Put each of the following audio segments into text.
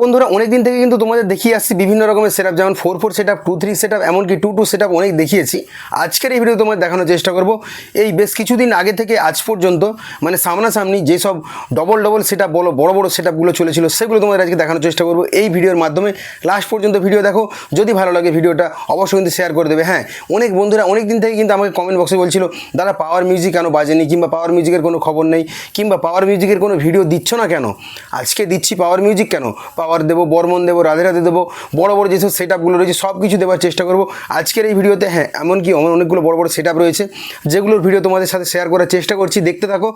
বন্ধুরা অনেক দিন থেকে কিন্তু তোমাদের দেখিয়ে আসছি বিভিন্ন রকমের সেট যেমন four four set up two three set up এমনকি টু টু সেট অনেক দেখিয়েছি। আজকের এই ভিডিও তোমাদের দেখানোর চেষ্টা করব। এই বেশ কিছুদিন আগে থেকে আজ পর্যন্ত মানে সামনাসামনি যেসব ডবল ডবল সেট আপ বলো, বড় বড় সেট আপগুলো চলেছিল, সেগুলো তোমাদের আজকে দেখানোর চেষ্টা করব। এই ভিডিওর মাধ্যমে লাস্ট পর্যন্ত ভিডিও দেখো। যদি ভালো লাগে ভিডিওটা অবশ্যই কিন্তু শেয়ার করে দেবে। হ্যাঁ অনেক বন্ধুরা অনেক দিন থেকে কিন্তু আমাকে কমেন্ট বক্সে বলছিল, দাদা পাওয়ার মিউজিক কেন বাজেনি? কিংবা পাওয়ার মিউজিকের কোনো খবর নেই? কিংবা পাওয়ার মিউজিকের কোনো ভিডিও দিচ্ছ না কেন? আজকে দিচ্ছি পাওয়ার মিউজিক কেন? পাওয়ার দেবো, বর্মন দেবো, রাধে রাধে দেবো, বড় বড় যেসব সেট আপগুলো রয়েছে সব কিছু দেওয়ার চেষ্টা করব। আজকের এই ভিডিওতে হ্যাঁ এমনকি আমার অনেকগুলো বড় বড় সেট রয়েছে, যেগুলোর ভিডিও তোমাদের সাথে শেয়ার করার চেষ্টা করছি। দেখতে থাকো।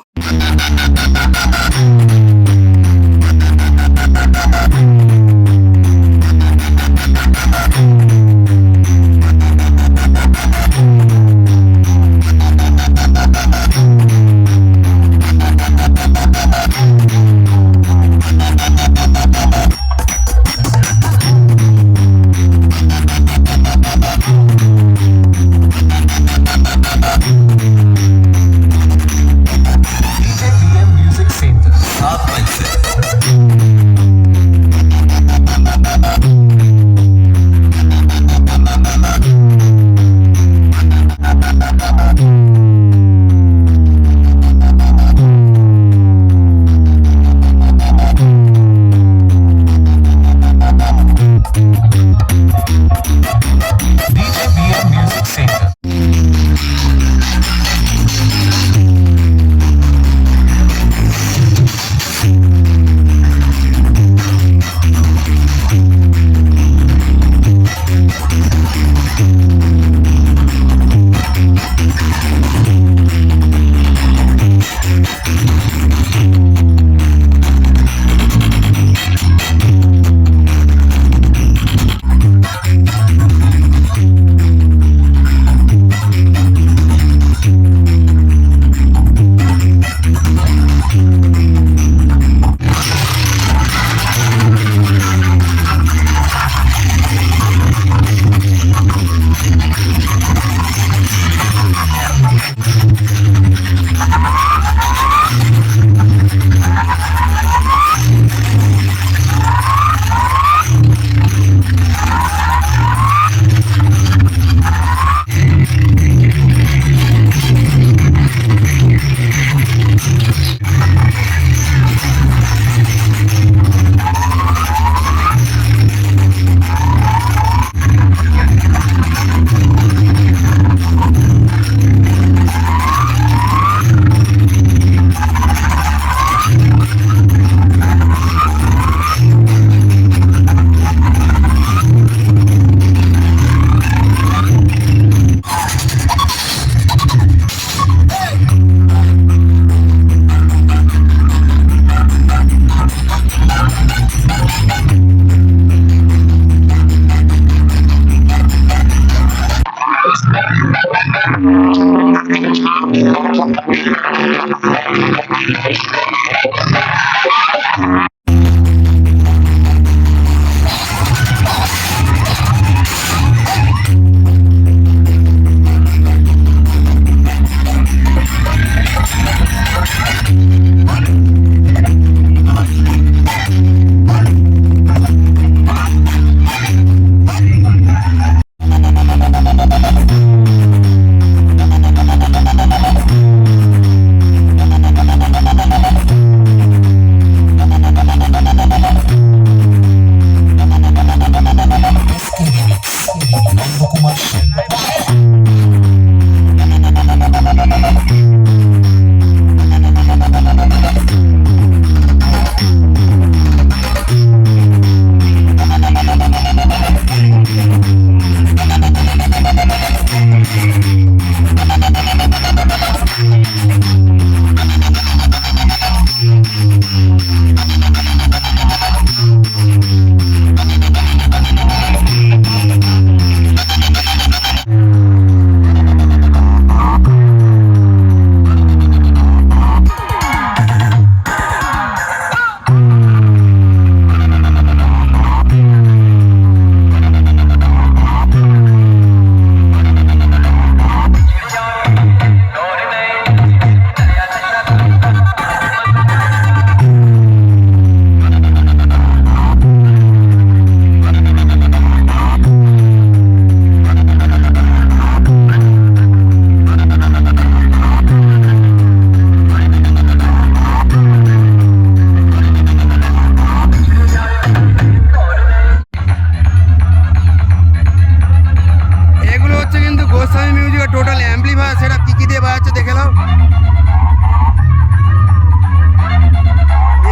সেটা কি কি দিয়ে বাজাচ্ছে দেখে নাও।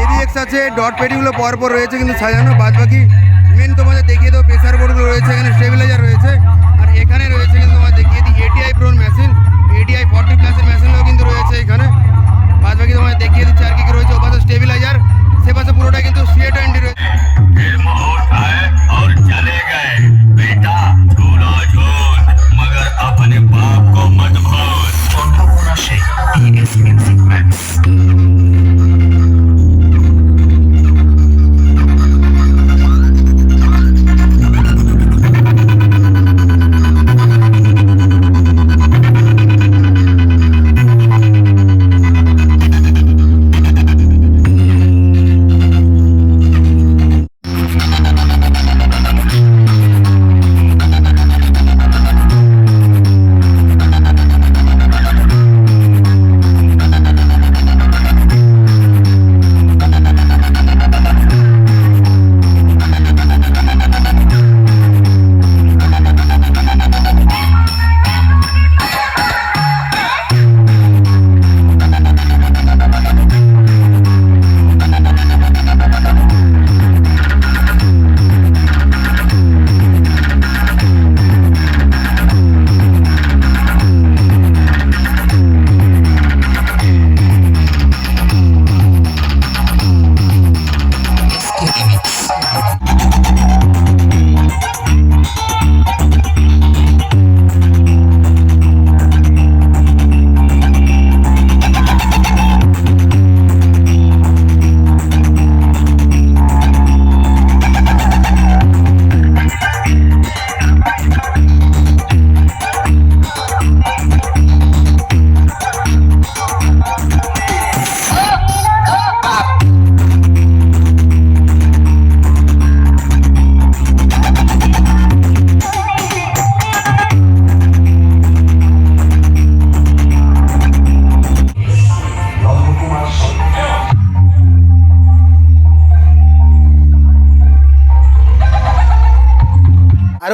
এডিএক্স আছে ডট পেডিগুলো পরপর রয়েছে কিন্তু সাজানো বাজ বাকি মেন তোমাদের দেখিয়ে দেবো প্রেসার বোর্ডগুলো রয়েছে, এখানে স্টেবিলাইজার রয়েছে।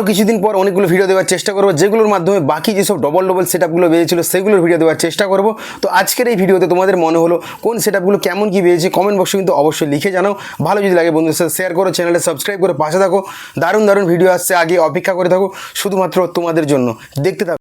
কিছুদিন পর অনেকগুলো ভিডিও দেওয়ার চেষ্টা করব, যেগুলোর মাধ্যমে বাকি যেসব ডবল ডবল সেট আপগুলো বেরিয়েছিল, সেগুলোর ভিডিও দেওয়ার চেষ্টা করব। তো আজকের এই ভিডিওতে তোমাদের মনে হলো কোন সেট আপগুলো কেমন কী বেরিয়েছে কমেন্ট বক্সে কিন্তু অবশ্যই লিখে জানাও। ভালো যদি লাগে বন্ধুদের সাথে শেয়ার করো চ্যানেলে সাবস্ক্রাইব করে পাশে থাকো। দারুণ দারুণ ভিডিও আসছে, আগে অপেক্ষা করে থাকো, শুধুমাত্র তোমাদের জন্য। দেখতে থাকো।